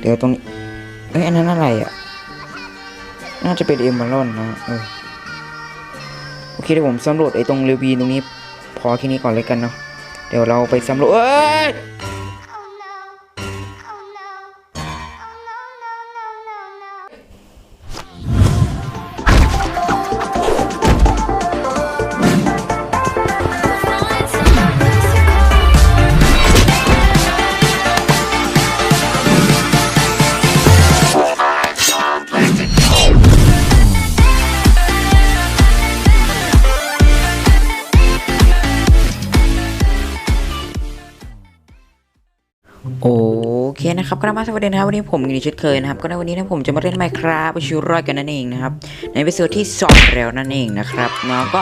เดี๋ยวตรงนี้เอ้ยอันนั้นอะไรอะ น่าจะเป็นเอมเบอรอนนะเออโอเคเดี๋ยวผมสำรวจไอ้ตรงเรวีตรงนี้ พอแค่นี้ก่อนเลยกันเนาะเดี๋ยวเราไปสำรวจเอ้ย โอเคนะครับกลับมาสวัสดีนะครับวันนี้ผมกินชุดเคยนะครับ ก็ในวันนี้นะผมจะมาเล่นไมครับชิวรอยกันนั่นเองนะครับ ในเอพิโซดที่สองแล้วนั่นเองนะครับเนาะก็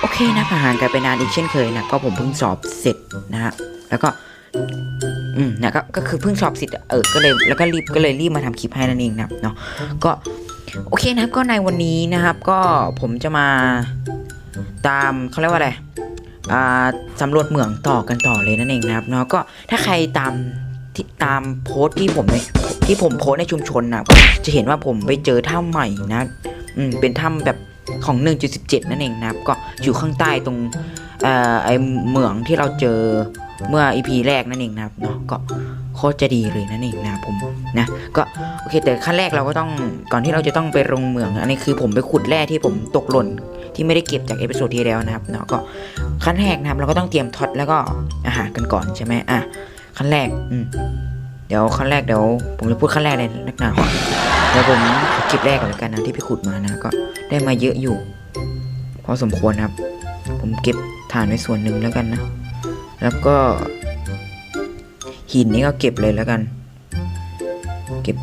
โอเคนะผ่านกันไปนานอีกเช่นเคยนะก็ผมเพิ่งสอบเสร็จนะฮะแล้วก็อืมนะก็ก็คือเพิ่งสอบเสร็จเออก็เลยแล้วก็รีบก็เลยรีบมาทำคลิปให้นั่นเองนะเนาะก็โอเคนะครับก็ในวันนี้นะครับ ก็ผมจะมาตามเขาเรียกว่าอะไรอ่าสำรวจเหมืองต่อกันต่อเลยนั่นเองนะครับเนาะก็ถ้าใครตาม ที่ตามโพสต์ที่ผมในที่ผมโพสต์ในชุมชนนะจะเห็นว่าผมไปเจอถ้ำใหม่นะอืมเป็นถ้ำแบบของ 1.17 นั่นเองนะครับ ก็อยู่ข้างใต้ตรงอไอเหมืองที่เราเจอเมื่อ EP แรกนั่นเองนะครับเนาะก็โคตรจะดีเลยนั่นเองนะผมนะก็โอเคแต่ขั้นแรกเราก็ต้องก่อนที่เราจะต้องไปลงเหมืองอันนี้คือผมไปขุดแร่ที่ผมตกหล่นที่ไม่ได้เก็บจากเอพิโซดที่แล้วนะครับเนาะก็ขั้นแรกนะครับเราก็ต้องเตรียมท็อตแล้วก็อาหารกันก่อนใช่ไหมอะ ขั้นแรกอืมเดี๋ยวขั้นแรกเดี๋ยว ผมจะพูดขั้นแรกเลยนักหนาเดี๋ยวผมขอคลิปแรกก่อนแล้วกันนะที่ไปขุดมานะก็ได้มาเยอะอยู่พอสมควรครับ ผมเก็บฐานไว้ส่วนหนึ่งแล้วกันนะ แล้วก็ หินนี้ก็เก็บเลยแล้วกัน เก็บ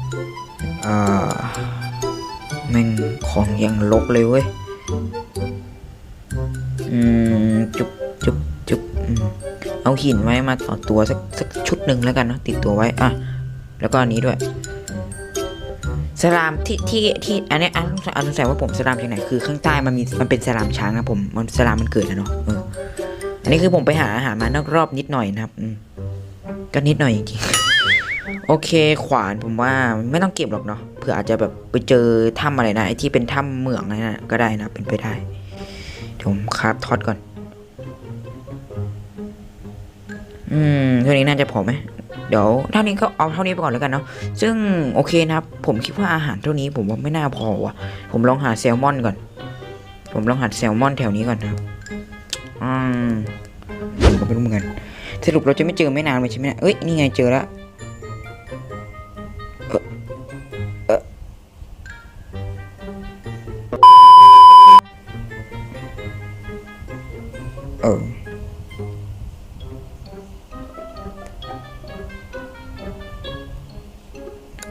อ่าแม่งของยังลกเลยเว้ย อืมจุบจุบจุบอืม เอาหินไว้มาต่อตัวสักสักชุดหนึ่งแล้วกันเนาะติดตัวไว้อะแล้วก็อันนี้ด้วยสลามที่ที่ที่อันนี้อันอันสงสัยว่าผมสลามจากไหนคือข้างใต้มันมีมันเป็นสลามช้างนะผมมันสลามมันเกิดนะเนาะเอออันนี้คือผมไปหาอาหารมานอกรอบนิดหน่อยนะครับอืมก็นิดหน่อยจริงๆโอเคขวานผมว่าไม่ต้องเก็บหรอกเนาะเผื่ออาจจะแบบไปเจอถ้ำอะไรนะไอที่เป็นถ้ำเหมืองอะไรนะก็ได้นะเป็นไปได้เดี๋ยวผมคราฟทอตก่อน อืมเท่านี้น่าจะพอไหมเดี๋ยวเท่านี้ก็เอาเท่านี้ไปก่อนแล้วกันเนาะซึ่งโอเคนะครับ ผมคิดว่าอาหารเท่านี้ผมว่าไม่น่าพอว่ะ ผมลองหาแซลมอนก่อน ผมลองหาแซลมอนแถวนี้ก่อนนะครับอืมผมก็ไม่รู้เหมือนกันสรุปเราจะไม่เจอไม่นานเลยใช่ไหมเนี่ยเอ้ยนี่ไงเจอแล้ว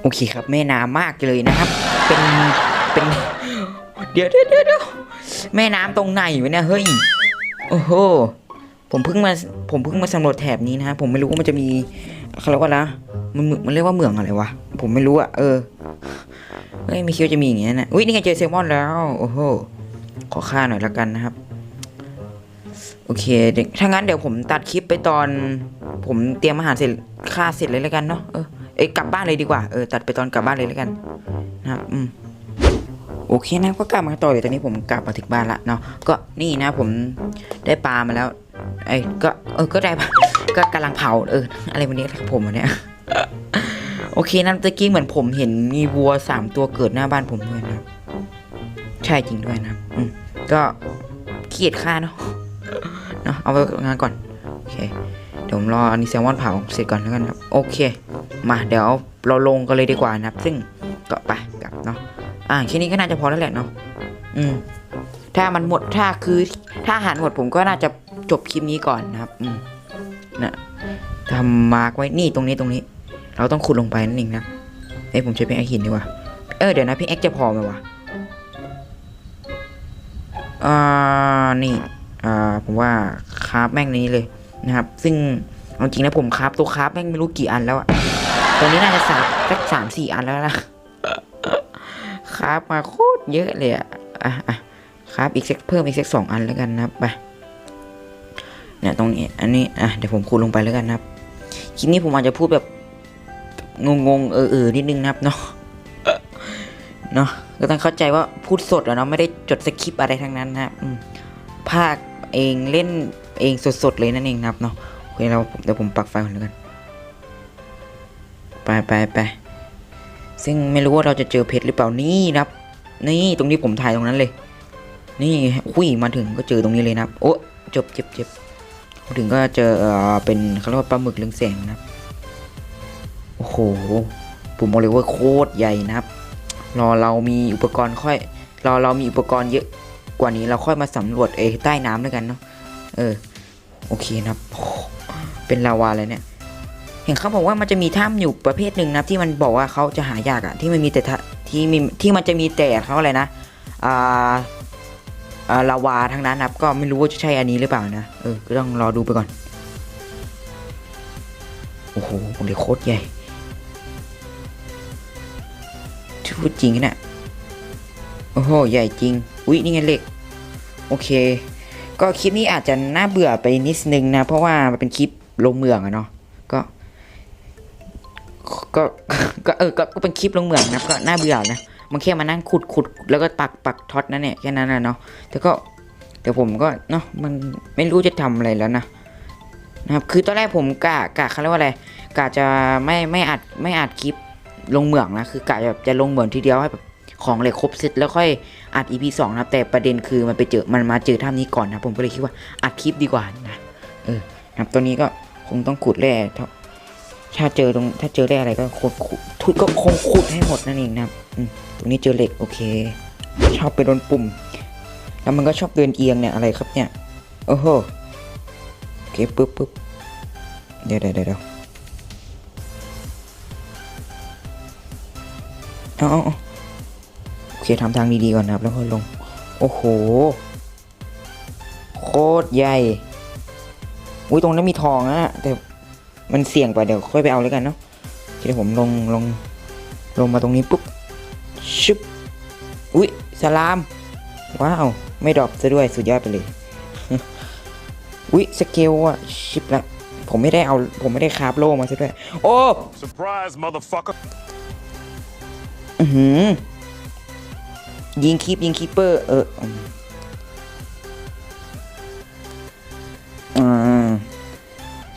โอเคครับแม่น้ำมากเลยนะครับ เป็นเป็น เดี๋ยวเดี๋ยวเดี๋ยวแม่น้ำตรงไหนวะเนี่ยเฮ้ยโอ้โหผมเพิ่งมาผมเพิ่งมาสำรวจแถบนี้นะผมไม่รู้ว่ามันจะมีเขาเรียกว่านะมันมันเรียกว่าเหมืองอะไรวะผมไม่รู้อะเออเฮ้ยไม่คิดว่าจะมีอย่างเงี้ยนะอุ้ยนี่ไงเจอแซลมอนแล้วโอ้โหขอค่าหน่อยละกันนะครับโอเคถ้างั้นเดี๋ยวผมตัดคลิปไปตอน ผมเตรียมอาหารเสร็จค่าเสร็จเลยแล้วกันเนาะเออ เอ้ยกลับบ้านเลยดีกว่าเออตัดไปตอนกลับบ้านเลยแล้วกันนะครับอืมโอเคนะก็กลับมาต่อเลยตอนนี้ผมกลับมาถึงบ้านละเนาะก็นี่นะผมได้ปลามาแล้วไอ้ก็เออก็ได้ปะก็กำลังเผาเอออะไรวันนี้ผมวันเนี้ยโอเคนะตะกี้เหมือนผมเห็นมีวัวสามตัวเกิดหน้าบ้านผมด้วยนะใช่จริงด้วยนะอืมก็เกียดค่าเนาะเนาะเอาไว้งานก่อนโอเค เดี๋ยวผมรออันนี้แซลมอนเผาเสร็จก่อนแล้วกันครับ โอเค มาเดี๋ยวเราลงกันเลยดีกว่านะครับ ซึ่งก็ไปกลับเนาะ อ่าแค่นี้ก็น่าจะพอแล้วแหละเนาะ อืม ถ้ามันหมด ถ้าคือ ถ้าอาหารหมดผมก็น่าจะจบคลิปนี้ก่อนนะครับ อืมนะทำมาร์กไว้ นี่ตรงนี้ตรงนี้ เราต้องขุดลงไปนั่นเองนะ เอ้ผมใช้เป็นไอหินดีกว่า เออเดี๋ยวนะพี่เอ็กจะพอไหมวะ อ่า นี่ อ่า ผมว่าคราฟแม่งนี้เลย นะครับ ซึ่งเอาจริงนะผมคราฟตัวคราฟแม่งไม่รู้กี่อันแล้วอะตอนนี้น่าจะสามสักสามสี่อันแล้วนะคราฟมาโคตรเยอะเลยอะอะอะคราฟอีกสักเพิ่มอีกสักสองอันแล้วกันนะครับไปเนี่ยตรงนี้อันนี้อะเดี๋ยวผมคูณลงไปแล้วกันนะครับคลิปนี้ผมอาจจะพูดแบบงงๆเออเออนิดนึงนะครับเนาะเนาะก็ต้องเข้าใจว่าพูดสดอะเนาะไม่ได้จดสคริปต์อะไรทั้งนั้นนะครับภาคเองเล่น เองสดๆเลยนั่นเองนะครับเนาะโอเคเราเดี๋ยวผมปักไฟก่อนแล้วกันไปไปไปซึ่งไม่รู้ว่าเราจะเจอเพชรหรือเปล่านี่นะครับ นี่ตรงนี้ผมถ่ายตรงนั้นเลย นี่อุ้ยมาถึงก็เจอตรงนี้เลยนะครับ โอ้จบเจ็บเจ็บมาถึงก็เจอเออเป็นเขาเรียกว่าปลาหมึกเรืองแสงนะครับโอ้โหผมบอกเลยว่าโคตรใหญ่นะครับ รอเรามีอุปกรณ์ค่อยรอเรามีอุปกรณ์เยอะกว่านี้เราค่อยมาสำรวจเอใต้น้ำด้วยกันเนาะ เออ โอเคนะครับ เป็นลาวาเลยเนี่ย เห็นเขาบอกว่ามันจะมีถ้ำอยู่ประเภทหนึ่งนะที่มันบอกว่าเขาจะหายากอะที่มันมีแต่ที่มีที่มันจะมีแต่เขาอะไรนะอ่าลาวาทั้งนั้นนะก็ไม่รู้ว่าจะใช่อันนี้หรือเปล่านะเออก็ต้องรอดูไปก่อนโอ้โหผมเลยโคตรใหญ่พูดจริงนะโอ้โห ใหญ่จริง อุ๊ย นี่ไงเหล็ก โอเค ก็คลิปนี้อาจจะน่าเบื่อไปนิดนึงนะ เพราะว่ามันเป็นคลิปลงเมืองอะเนาะก็ก็ก็เออก็เป็นคลิปลงเมืองนะก็น่าเบื่อนะมันแค่มานั่งขุดขุดแล้วก็ปักปักท็อตนั่นเนี่ยแค่นั้นนะเนาะแต่ก็เดี๋ยวผมก็เนาะมันไม่รู้จะทำอะไรแล้วนะนะครับคือตอนแรกผมกะกะเขาเรียกว่าอะไรกะจะไม่ไม่อัดไม่อัดคลิปลงเหมืองนะคือกะแบบจะลงเหมืองทีเดียวให้แบบ ของเหล็กครบเสร็จแล้วค่อยอัด EP สองนะครับแต่ประเด็นคือมันไปเจอมันมาเจอถ้ำนี้ก่อนนะผมก็เลยคิดว่าอัดคลิปดีกว่านะเออครับตัวนี้ก็คงต้องขุดแร่ถ้าถ้าเจอตรงถ้าเจอแร่อะไรก็ขุดขุดก็คงขุดให้หมดนั่นเองนะครับอืตรงนี้เจอเหล็กโอเค ชอบไปโดนปุ่ม แล้วมันก็ชอบเดินเอียงเนี่ยอะไรครับเนี่ยโอ้โหโอเคปึ๊บปึ๊บเดี๋ยวเดี๋ยวเดี๋ยวเอา เอาเอาโอเคทำทางดีๆก่อนนะครับ แล้วค่อยลง โอ้โห โคตรใหญ่ อุ้ยตรงนั้นมีทองนะแต่มันเสี่ยงไปเดี๋ยวค่อยไปเอาแล้วกันเนาะโอเคเดี๋ยวผมลงลงลงมาตรงนี้ปุ๊บชึบอุ้ยสลาม ว้าว ไม่ดรอปซะด้วยสุดยอดไปเลย อุ้ยสเกลอะชิบละผมไม่ได้เอาผมไม่ได้คราฟโล่มาซะด้วย โอ้ Surprise, motherfucker. อือหือ ยิงคีปยิงคีปเปอร์เออ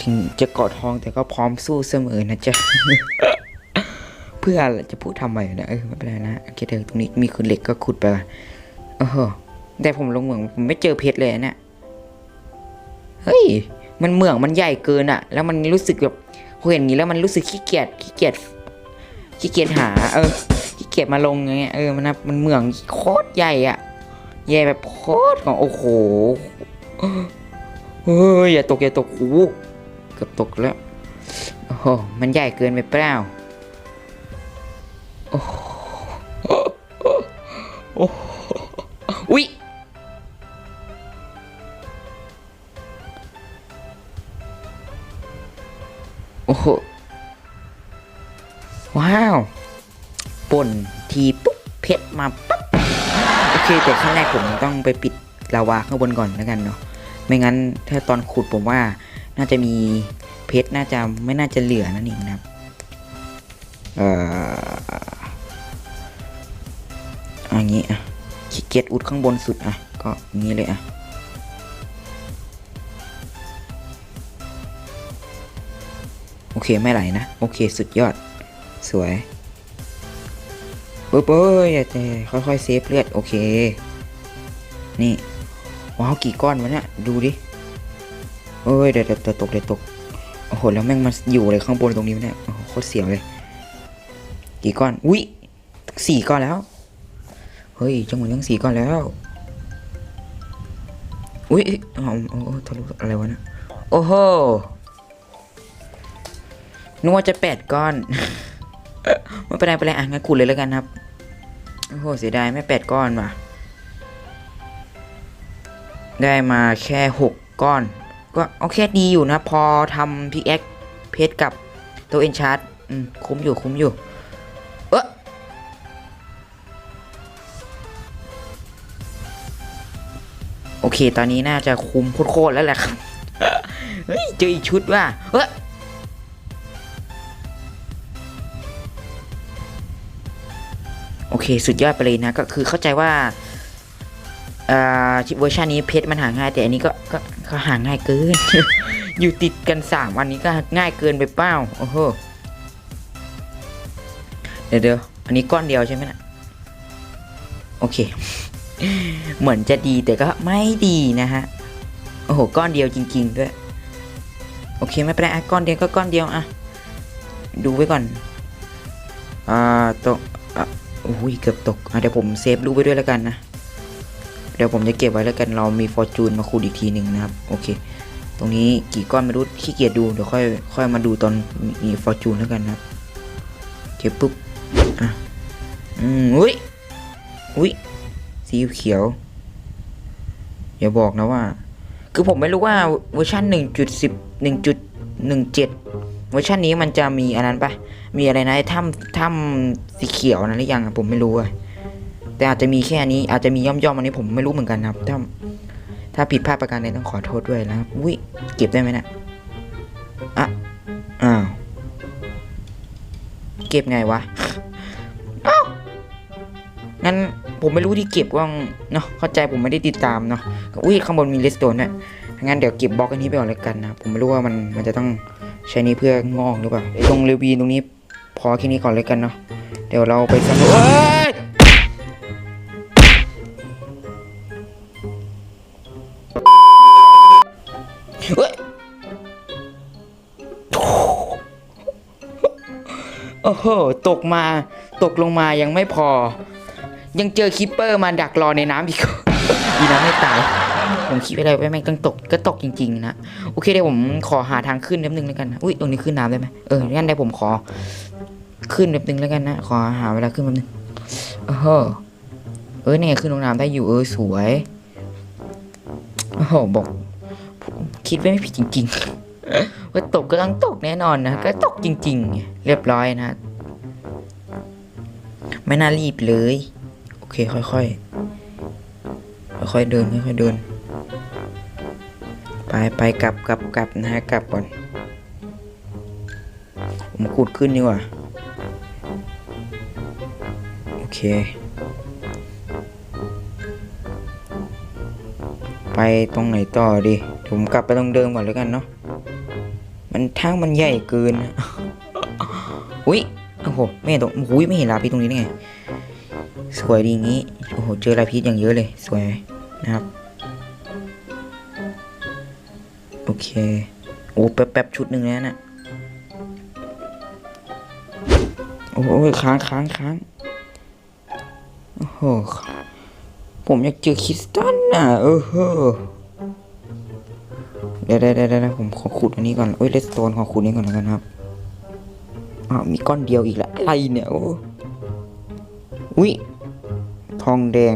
ถึงจะกอดทองแต่ก็พร้อมสู้เสมอนะจ๊ะ เพื่ออะไรจะพูดทำไมนะเออไม่เป็นไรนะโอเคเดี๋ยวตรงนี้มีขุดเหล็กก็ขุดไปโอ้โหแต่ผมลงเหมืองผมไม่เจอเพชรเลยนะเนี่ยเฮ้ยมันเหมืองมันใหญ่เกินอะแล้วมันรู้สึกแบบเห็นอย่างนี้แล้วมันรู้สึกขี้เกียจขี้เกียจขี้เกียจหา เออ กียจมาลงอย่างเงี้ยเออมันนะมันเหมืองโคตรใหญ่อะใหญ่แบบโคตรของโอ้โหเฮ้ยอย่าตกอย่าตกโอ้เกือบตกแล้วโอ้โหมันใหญ่เกินไปเปล่าโอ้โหโอ้โหอุ๊ยโอ้โหว้าว นทีปุ๊บเพชรมาปั๊บโอเคแต่ขั้นแรกผมต้องไปปิดลาวาข้างบนก่อนแล้วกันเนาะไม่งั้นถ้าตอนขุดผมว่าน่าจะมีเพชรน่าจะไม่น่าจะเหลือนั่นเองนะครับเอ่ออย่างงี้อะขี้เกียจอุดข้างบนสุดอะก็อย่างงี้เลยอะโอเคไม่ไหลนะ โอเคสุดยอดสวย ปุ๊บเอ้ยแต่ค่อยๆเซฟเลือดโอเค นี่ว้าวกี่ก้อนวะเนี่ยดูดิเอ้ยเดี๋ยวเดี๋ยวตกเดี๋ยวตกโอ้โหแล้วแม่งมาอยู่อะไรข้างบนตรงนี้เนี่ยโอ้โหโคตรเสียวเลย กี่ก้อนอุ้ยสี่ก้อนแล้วเฮ้ยจังหวะยังสี่ก้อนแล้วอุ้ยเอ้ยอ๋อโอ้ทะลุอะไรวะเนะโอ้โหนึกว่าจะแปดก้อน ไม่เป็นไรไม่เป็นไรอะงั้นขุดเลยแล้วกันครับ โอ้โหเสียดายไม่แปดก้อนว่ะ ได้มาแค่หกก้อน ก็โอเคดีอยู่นะ พอทำพิกแอคเพชรกับตัวเอนชาร์ดคุ้มอยู่คุ้มอยู่ เออโอเค ตอนนี้น่าจะคุ้มโคตรแล้วแหละครับ เฮ้ย เจออีกชุดว่ะเฮ้ย สุดยอดไปเลยนะ ก็คือเข้าใจว่าอ่าเวอร์ชันนี้เพชรมันหาง่าย แต่อันนี้ก็ก็ก็หาง่ายเกิน อยู่ติดกันสามวันนี้ก็ง่ายเกินไปเปล่าโอ้โหเดี๋ยวเดี๋ยวอันนี้ก้อนเดียวใช่ไหมนะโอเค เหมือนจะดีแต่ก็ไม่ดีนะฮะโอ้โหก้อนเดียวจริง ๆ ด้วย โอเคไม่เป็นไรก้อนเดียวก็ก้อนเดียวอะดูไว้ก่อนอ่าตกอะ โอ้ยเกือบตกเดี๋ยวผมเซฟรูปไว้ด้วยแล้วกันนะ เดี๋ยวผมจะเก็บไว้แล้วกันเรามีฟอร์จูนมาคูดอีกทีหนึ่งนะครับ โอเค ตรงนี้กี่ก้อนไม่รู้ขี้เกียจดูเดี๋ยวค่อยค่อยมาดูตอนมีฟอร์จูนแล้วกันนะครับเก็บปุ๊บอะอืมอุ้ยอุ้ยสีเขียวอย่าบอกนะว่า คือผมไม่รู้ว่าเวอร์ชัน1.10 1.17 เวอร์ชันนี้มันจะมีอันนั้นปะ มีอะไรนะไอถ้ำถ้ำสีเขียวนะหรือยังผมไม่รู้อะแต่อาจจะมีแค่นี้อาจจะมีย่อมๆอันนี้ผมไม่รู้เหมือนกันนะครับ ถ้าถ้าผิดพลาดประการใดต้องขอโทษด้วยนะครับอุ้ยเก็บได้ไหมนะอะอ้าวเก็บไงวะอ้าวงั้นผมไม่รู้ที่เก็บว่าเนาะเข้าใจผมไม่ได้ติดตามเนาะอุ้ยข้างบนมีเลสโตนด้วยงั้นเดี๋ยวเก็บบล็อกอันนี้ไปก่อนเลยกันนะผมไม่รู้ว่ามันมันจะต้องใช้นี้เพื่องอกหรือเปล่าไอตรงเรวีตรงนี้ พอแค่นี้ก่อนเลยกันเนาะเดี๋ยวเราไปสำรวจเอ้ยเฮ้ยโอ้โห ตกมาตกลงมายังไม่พอ ยังเจอคิปเปอร์มาดักรอในน้ำอีกดีนะไม่ตาย ผมคิดไปเลยว่าแม่งต้องตกก็ตกจริง ๆ นะ โอเคเดี๋ยวผมขอหาทางขึ้นนิดนึงแล้วกันนะอุ้ยตรงนี้ขึ้นน้ำได้ไหมเอองั้นเดี๋ยวผมขอ ขึ้นนิดนึงแล้วกันนะ ขอหาเวลาขึ้นแป๊บนึงเออเออเนี่ยขึ้นลงน้ำได้อยู่เออสวยโอ้โหบอก คิดไว้ไม่ผิดจริงๆว่าตกก็ต้องตกแน่นอนนะก็ตกจริง ๆ เรียบร้อยนะ ไม่น่ารีบเลย โอเค ค่อยๆค่อยๆเดินค่อยๆเดิน ไปไปกลับกลับกลับนะฮะกลับก่อน ผมขุดขึ้นดีกว่า เค ไปตรงไหนต่อดีผมกลับไปตรงเดิมก่อนแล้วกันเนาะ มันทางมันใหญ่เกิน อุ้ยโอ้โห ไม่เห็นตรงอุ้ยไม่เห็นลาพีตรงนี้ได้ไง สวยดีงี้ โอ้โห เจอลาพีอย่างเยอะเลย สวยนะครับ โอเค โอ้แป๊บแป๊บชุดหนึ่งแล้วนะ่ะโอ้ยค้างค้างค้าง โอ้โหผมอยากเจอคริสตัลน่ะเออเฮ้อเดี๋ยวเดี๋ยวเดี๋ยวผมขอขุดอันนี้ก่อนโอ้ยเลสโตนขอขุดนี้ก่อนแล้วกันครับอ้าวมีก้อนเดียวอีกแล้วอะไรเนี่ยโอ้อุ้ยทองแดง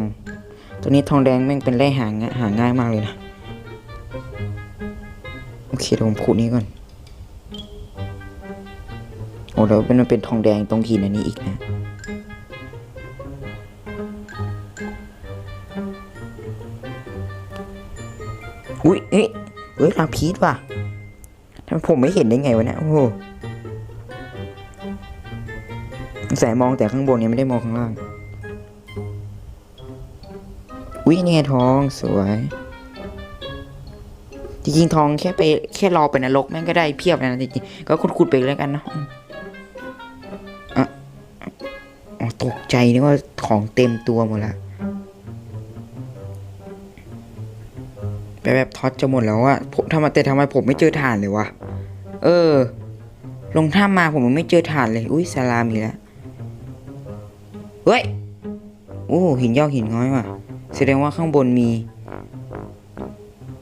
ตัวนี้ทองแดงแม่งเป็นแร่หางะหาง่ายมากเลยนะโอเคเดี๋ยวผมขุดนี้ก่อนโอ้เดี๋ยวเป็นมันเป็นทองแดงตรงหินอันนี้อีกนะ อุ้ยเอ้ยเอ้ยลาพีชว่ะทำไมผมไม่เห็นได้ไงวะเนี่ยโอ้โหแสยมองแต่ข้างบนเนี่ยไม่ได้มองข้างล่างอุ้ยนี่ไงทองสวย จริงๆทองแค่ไปแค่รอไปนรกแม่งก็ได้เพียบนะจริงๆก็ขุดๆไปแล้วกันเนาะอืมอะอ๋อตกใจนึกว่าของเต็มตัวหมดละ ไปแบบท็อตจะหมดแล้วอะผมทำไมแต่ทำไมผมไม่เจอฐานเลยวะ เออ ลงถ้ำมาผมยังไม่เจอฐานเลย อุ้ยสลามีแล้ว เฮ้ย โอ้หินยอกหินง้อยว่ะ แสดงว่าข้างบนมี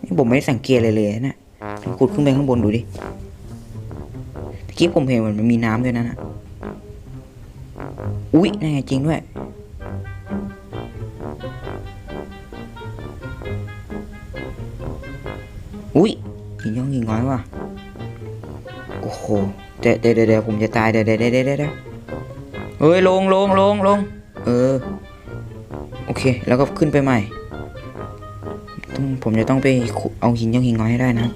นี่ผมไม่ได้สังเกตเลยเลยนะขุดขึ้นไปข้างบนดูดิตะกี้ผมเห็นมันมีน้ำด้วยนะนะอุ๊ยนั่นไงจริงด้วย อุ๊ยหินย่องหินง้อยว่ะโอ้โหเดี๋ยวเดี๋ยวเดี๋ยวผมจะตายเดี๋ยวเดี๋ยวเดี๋ยวเดี๋ยวเฮ้ยลงลงลงลงเออโอเค แล้วก็ขึ้นไปใหม่ต้องผมจะต้องไปเอาหินย่องหินง้อยให้ได้นะ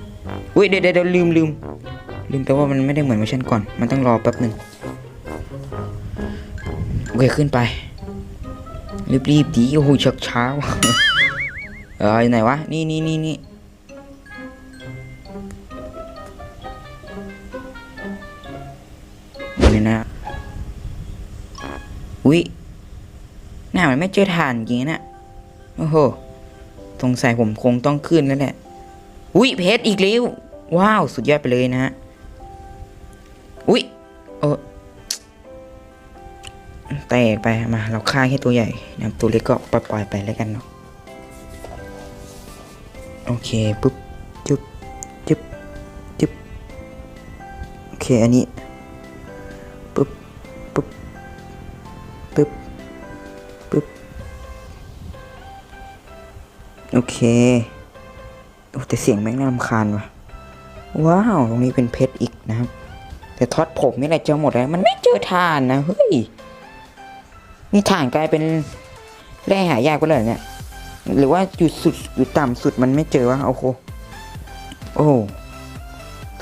อุ้ยเดี๋ยวเดี๋ยวลืมลืมลืมแปลว่ามันไม่ได้เหมือนเวอร์ชันก่อน มันต้องรอแป๊บหนึ่งโอเคขึ้นไปรีบรีบๆดีโอ้โหชักเช้าเออไหนวะนี่นี่นี่นี่ ไม่เจอฐานจริงๆนะโอ้โหสงสัยผมคงต้องขึ้นแล้วแหละอุ๊ยเพชรอีกแล้วว้าวสุดยอดไปเลยนะฮะอุ๊ยเออแตกไปมาเราฆ่าแค่ตัวใหญ่นะตัวเล็กก็ปล่อยไปแล้วกันเนาะโอเคปุ๊บจุ๊บจุ๊บจุ๊บโอเคอันนี้ โอเค โอ้แต่เสียงแม่งน่ารำคาญว่ะ ว้าว ตรงนี้เป็นเพชรอีกนะครับ แต่ท็อตผมนี่แหละเจอหมดแล้ว มันไม่เจอถ่านนะ เฮ้ย นี่ถ่านกลายเป็นแร่หายากไปเลยเนี่ย หรือว่าอยู่สุดอยู่ต่ำสุดมันไม่เจอวะ โอ้โห โอ้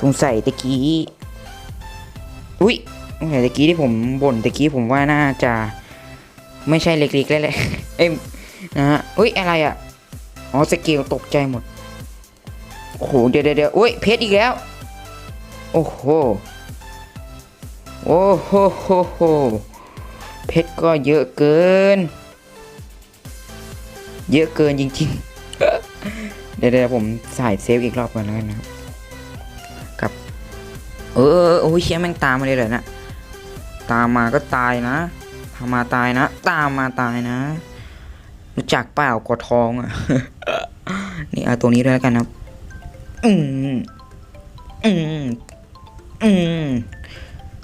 สงสัยตะกี้ อุ้ยสงสัยตะกี้ที่ผมบ่นตะกี้ผมว่าน่าจะ ไม่ใช่เล็กๆแล้วแหละ เอ้ยนะฮะอุ้ยอะไรอะ อ๋อสเกลตกใจหมด โอ้โห เดี๋ยวเดี๋ยวเอ้ยเพชรอีกแล้ว โอ้โห โอ้โหโหโหเพชรก็เยอะเกิน เยอะเกินจริงๆ เดี๋ยวเดี๋ยวผมใส่เซฟอีกรอบก่อนแล้วกันนะครับกับ เออโอ้ยเชี่ยแม่งตามมาเลยเหรอนะตามมาก็ตายนะทามาตายนะ ตามมาตายนะ รู้จักเปล่ากดทองอะ นี่เอาตัวนี้ด้วยแล้วกันนะครับ อืมอืมอืม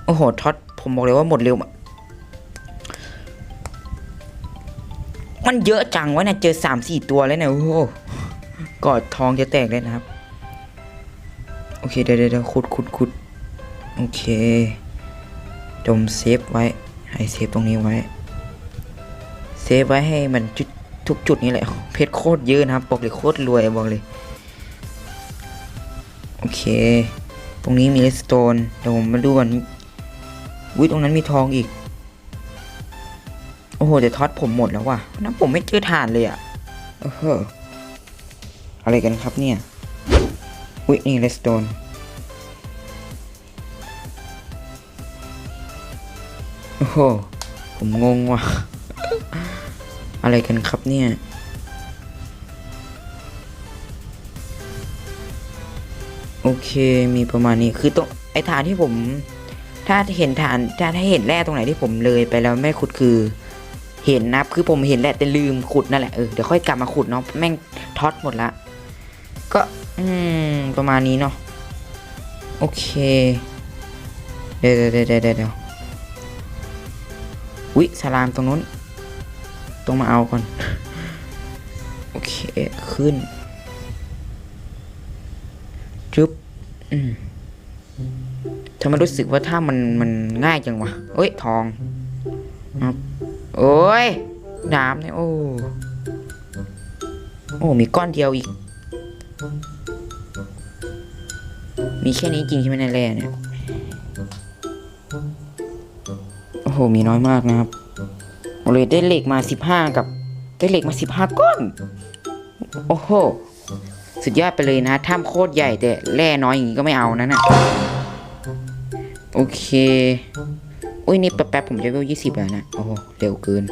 โอ้โหท็อตผมบอกเลยว่าหมดเร็วมันเยอะจังวะเนี่ยเจอสามสี่ตัวแล้วเนี่ยโอ้โหกอดทองจะแตกเลยนะครับ โอเคเดี๋ยวเดี๋ยวเดี๋ยวขุดขุดขุดโอเคจมเซฟไว้ ให้เซฟตรงนี้ไว้ เซฟไว้ให้มันจุด ทุกจุดนี้แหละเพชรโคตรเยอะนะครับบอกเลยโคตรรวยบอกเลยโอเค ตรงนี้มีเลสโตนเดี๋ยวผมมาดูก่อนวิตรงนั้นมีทองอีก โอ้โหแต่ท็อตผมหมดแล้วว่ะนั้นผมไม่เจอฐานเลยอะเอออะไรกันครับเนี่ยวินี่เลสโตนโอ้โห ผมงงว่ะ อะไรกันครับเนี่ย โอเคมีประมาณนี้คือตรงไอ้ฐานที่ผม ถ้าเห็นฐานถ้าถ้าเห็นแร่ตรงไหนที่ผมเลยไปแล้วไม่ขุดคือ เห็นนะคือผมเห็นแหละแต่ลืมขุดนั่นแหละเออเดี๋ยวค่อยกลับมาขุดเนาะแม่งท็อตหมดละก็อืมประมาณนี้เนาะโอเคเดี๋ยวเดี๋ยวเดี๋ยวเดี๋ยวเดี๋ยววิสลามตรงนู้น ต้องมาเอาก่อน โอเค ขึ้น จุ๊บอืมทำไมรู้สึกว่าถ้ามันมันง่ายจังวะเอ้ย ทองครับโอ้ยดาบเนี่ยโอ้ โอ้ มีก้อนเดียวอีก มีแค่นี้จริงใช่ไหมในแร่เนี่ย โอ้โห มีน้อยมากนะครับ โอเลยได้เหล็กมาสิบห้ากับ ได้เหล็กมาสิบห้าก้อน โอ้โห สุดยอดไปเลยนะถ้ำโคตรใหญ่แต่แร่น้อยอย่างนี้ก็ไม่เอานะน่ะโอเค อุ้ยนี่แป๊บๆผมจะเวลยี่สิบแล้วนะ โอ้โหเร็วเกิน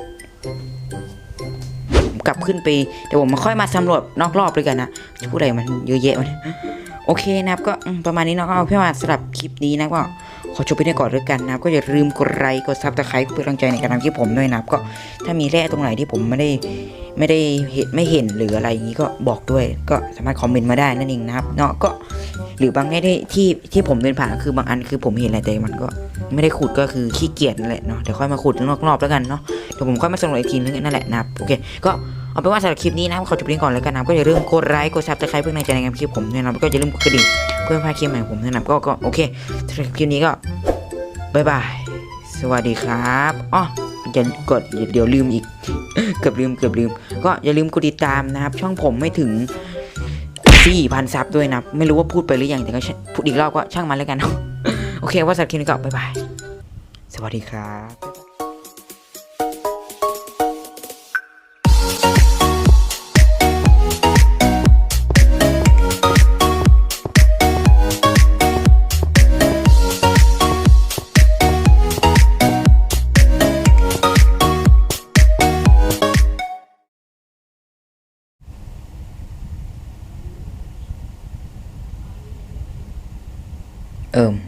ผมกลับขึ้นไปเดี๋ยวผมมาค่อยมาสำรวจนอกรอบด้วยกันนะจะพูดอะไรมันเยอะแยะวะเนี่ยโอเคนะครับก็ประมาณนี้เนาะก็เอาเพื่อมาสำหรับคลิปนี้นะก็ ขอจบไปได้ก่อนด้วยกันนะครับ ก็อย่าลืมกดไลค์กดซับสไครต์เพื่อกำลังใจในการทำคลิปผมด้วยนะครับ ก็ถ้ามีแร่ตรงไหนที่ผมไม่ได้ไม่ได้เห็นไม่เห็นหรืออะไรอย่างนี้ก็บอกด้วย ก็สามารถคอมเมนต์มาได้นั่นเองนะครับเนาะก็หรือบางแง่ที่ที่ที่ผมเดินผ่านคือบางอันคือผมเห็นแหละแต่มันก็ไม่ได้ขุดก็คือขี้เกียจนั่นแหละเนาะเดี๋ยวค่อยมาขุดนอกรอบแล้วกันเนาะเดี๋ยวผมค่อยมาสำรวจอีกทีนึงนั่นแหละนะครับโอเคก็เอาเป็นว่าสำหรับคลิปนี้นะครับขอจบเพียงก่อนแล้วกันนะครับก็อย่าลืมกดไลค์กดซับสไครป์เพื่อในใจในการคลิปผมด้วยนะครับแล้วก็อย่าลืมกดกระดิ่ง เพื่อไม่พาดคลิปใหม่ผมด้วยนะครับก็ก็โอเคสำหรับคลิปนี้ก็บายบาย สวัสดีครับอ๋ออย่ากดเดี๋ยวลืมอีก เกือบลืมเกือบลืม ก็อย่าลืมกดติดตามนะครับ ช่องผมไม่ถึง4,000ซับด้วยนะ ไม่รู้ว่าพูดไปหรือยังแต่ก็พูดอีกรอบก็ช่างมันแล้วกัน โอเคว่าสำหรับคลิปนี้ก็บายบาย สวัสดีครับ เอิม